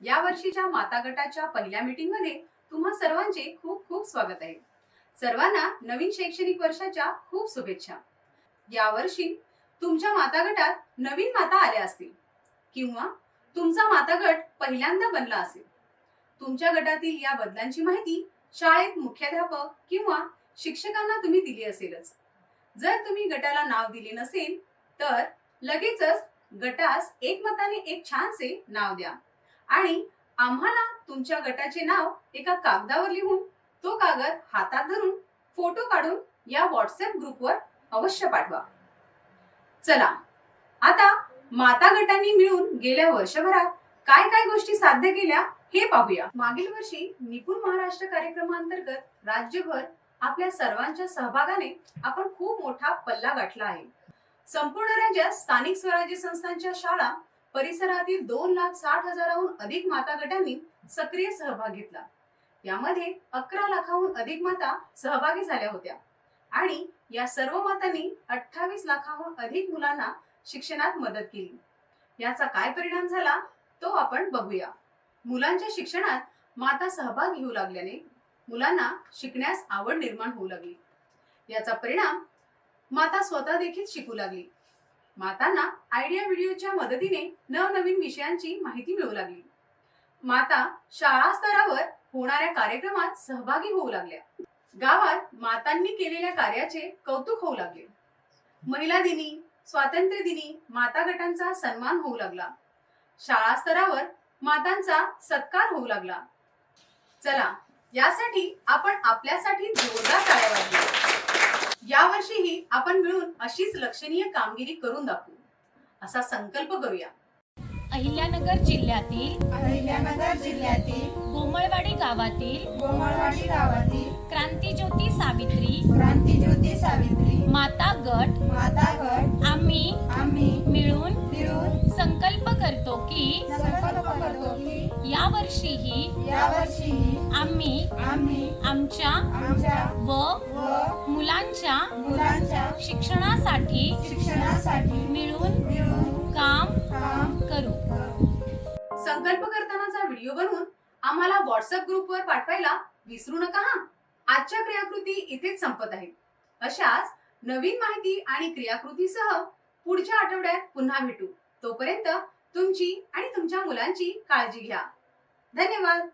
या वर्षीच्या माता गटाच्या पहिल्या मीटिंगमध्ये तुम्हा सर्वांचे खूप खूप स्वागत आहे. सर्वांना नवीन शैक्षणिक वर्षाच्या खूप शुभेच्छा. या वर्षी तुमच्या माता गटात नवीन माता आल्या असतील किंवा तुमचा माता गट पहिल्यांदा बनला असेल. तुमच्या गटातील या बदलांची माहिती शाळेत मुख्याध्यापक किंवा शिक्षकांना तुम्ही दिली असेलच. जर तुम्ही गटाला नाव दिले नसेल तर लगेचच गटास एकमताने एक छानसे नाव द्या. आणि आम्हाला तुमच्या गटाचे नाव एका कागदावर लिहून तो कागद हातात धरून फोटो काढून या व्हॉट्सअप ग्रुपवर अवश्य पाठवा. चला आता माता गटांनी मिळून गेल्या वर्षभरात काय काय गोष्टी साध्य केल्या हे पाहूया. मागील वर्षी निपुण महाराष्ट्र कार्यक्रमांतर्गत राज्यभर आपल्या सर्वांच्या सहभागाने आपण खूप मोठा पल्ला गाठला आहे. संपूर्ण राज्यात स्थानिक स्वराज्य संस्थांच्या शाळा परिसरातील दोन लाख साठ हजाराहून अधिक माता गटांनी सक्रिय सहभाग घेतला. यामध्ये अकरा लाखाहून अधिक माता सहभागी झाल्या होत्या. आणि या सर्व मातांनी अठ्ठावीस लाखाहून अधिक मुलांना शिक्षणात मदत केली. याचा काय परिणाम झाला तो आपण बघूया. मुलांच्या शिक्षणात माता सहभाग घेऊ लागल्याने मुलांना शिकण्यास आवड निर्माण होऊ लागली. याचा परिणाम माता स्वतः देखील शिकू लागली. मातांना आयडिया व्हिडिओच्या मदतीने नवनवीन विषयांची माहिती मिळू लागली. माता शाळा स्तरावर होणाऱ्या कार्यक्रमात सहभागी होऊ लागल्या. गावात मातांनी केलेल्या कार्याचे कौतुक होऊ लागले. महिला दिनी स्वातंत्र्य दिनी माता गटांचा सन्मान होऊ लागला. शाळा स्तरावर मातांचा सत्कार होऊ लागला. चला यासाठी आपण आपल्यासाठी जोरदार टाळ्या यावर्षीही आपण मिळून अशीच लक्षणीय कामगिरी करून दाखवू. असा संकल्प करूया. अहिल्यानगर जिल्ह्यातील अहिल्यानगर जिल्ह्यातील कोमळवाडी गावातील कोमळवाडी गावातील क्रांतीज्योती सावित्री क्रांतीज्योती सावित्री माता गट माता गट आम्ही आम्ही मिळून मिळून संकल्प करतो की संकल्प करतो की यावर्षीही यावर्षी आम्ही आम्ही आमच्या आमच्या व मुलांच्या मुलांच्या शिक्षणासाठी शिक्षणासाठी मिळून मिळून काम काम करू. करू. संकल्प करतानाचा व्हिडिओ बनवून आम्हाला व्हॉट्सअप ग्रुपवर पाठवायला विसरू नका हा? आजच्या क्रियाकृती इथेच संपत आहेत अशाच नवीन माहिती आणि क्रियाकृतीसह पुढच्या आठवड्यात पुन्हा भेटू. तोपर्यंत तुमची आणि तुमच्या मुलांची काळजी घ्या. धन्यवाद!